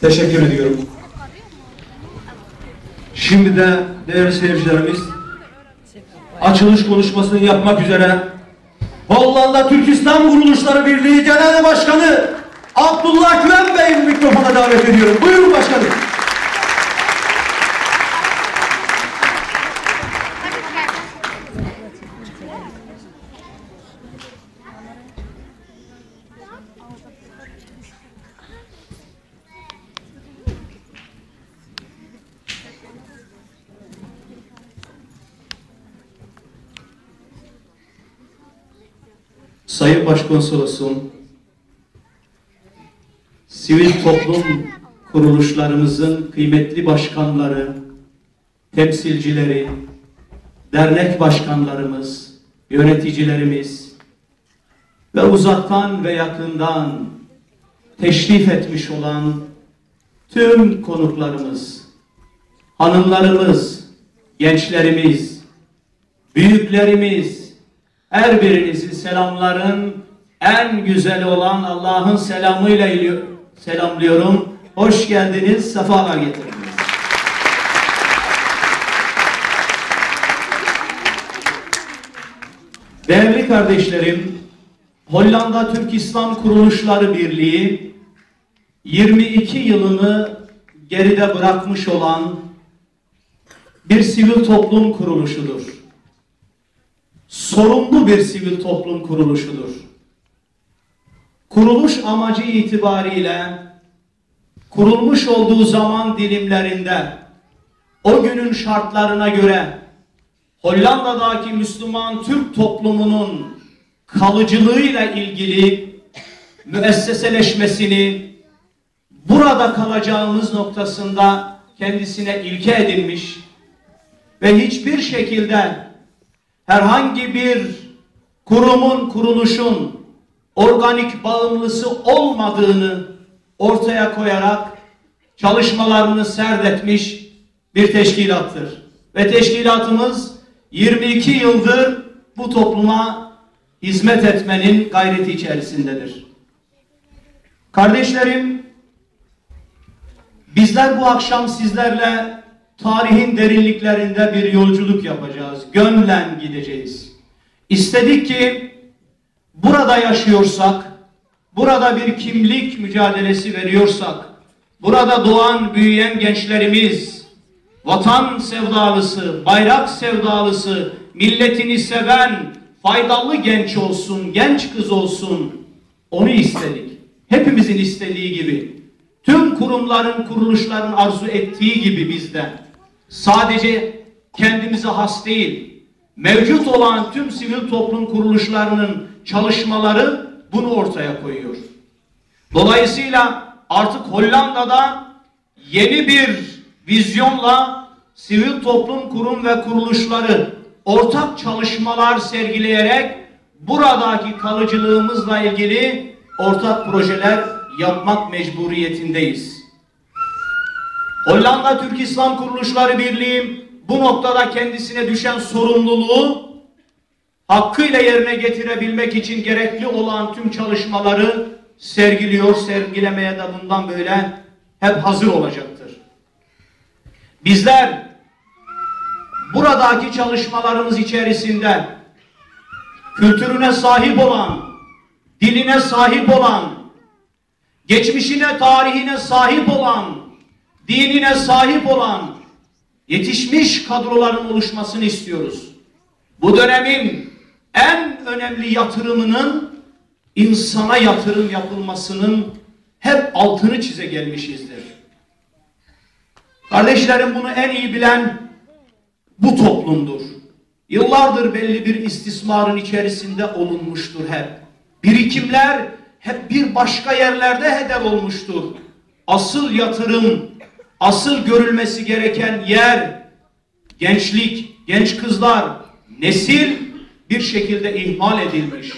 Teşekkür ediyorum. Şimdi de değerli seyircilerimiz açılış konuşmasını yapmak üzere Hollanda Türk İslam Kuruluşları Birliği Genel Başkanı Abdullah Güven Bey'i mikrofona davet ediyorum. Buyurun başkanım. Sayın Başkonsolosum, sivil toplum kuruluşlarımızın kıymetli başkanları, temsilcileri, dernek başkanlarımız, yöneticilerimiz ve uzaktan ve yakından teşrif etmiş olan tüm konuklarımız, hanımlarımız, gençlerimiz, büyüklerimiz, her birinizin selamların en güzeli olan Allah'ın selamıyla selamlıyorum. Hoş geldiniz, sefalar getirdiniz. Değerli kardeşlerim, Hollanda Türk İslam Kuruluşları Birliği 22 yılını geride bırakmış olan bir sivil toplum kuruluşudur sorumlu bir sivil toplum kuruluşudur. Kuruluş amacı itibariyle kurulmuş olduğu zaman dilimlerinde o günün şartlarına göre Hollanda'daki Müslüman Türk toplumunun kalıcılığıyla ilgili müesseseleşmesini burada kalacağımız noktasında kendisine ilke edinmiş ve hiçbir şekilde herhangi bir kurumun, kuruluşun organik bağımlısı olmadığını ortaya koyarak çalışmalarını serdetmiş bir teşkilattır. Ve teşkilatımız 22 yıldır bu topluma hizmet etmenin gayreti içerisindedir. Kardeşlerim, bizler bu akşam sizlerle tarihin derinliklerinde bir yolculuk yapacağız. Gönlen gideceğiz. İstedik ki burada yaşıyorsak, burada bir kimlik mücadelesi veriyorsak, burada doğan, büyüyen gençlerimiz, vatan sevdalısı, bayrak sevdalısı, milletini seven, faydalı genç olsun, genç kız olsun, onu istedik. Hepimizin istediği gibi, tüm kurumların, kuruluşların arzu ettiği gibi bizden sadece kendimize has değil, mevcut olan tüm sivil toplum kuruluşlarının çalışmaları bunu ortaya koyuyor. Dolayısıyla artık Hollanda'da yeni bir vizyonla sivil toplum kurum ve kuruluşları ortak çalışmalar sergileyerek buradaki kalıcılığımızla ilgili ortak projeler yapmak mecburiyetindeyiz. Hollanda Türk İslam Kuruluşları Birliği bu noktada kendisine düşen sorumluluğu hakkıyla yerine getirebilmek için gerekli olan tüm çalışmaları sergiliyor, sergilemeye de bundan böyle hep hazır olacaktır. Bizler buradaki çalışmalarımız içerisinde kültürüne sahip olan, diline sahip olan, geçmişine, tarihine sahip olan, dinine sahip olan yetişmiş kadroların oluşmasını istiyoruz. Bu dönemin en önemli yatırımının insana yatırım yapılmasının hep altını çize gelmişizdir. Kardeşlerim bunu en iyi bilen bu toplumdur. Yıllardır belli bir istismarın içerisinde olunmuştur hep. Birikimler hep bir başka yerlerde hedef olmuştur. Asıl yatırım, asıl görülmesi gereken yer, gençlik, genç kızlar, nesil bir şekilde ihmal edilmiş.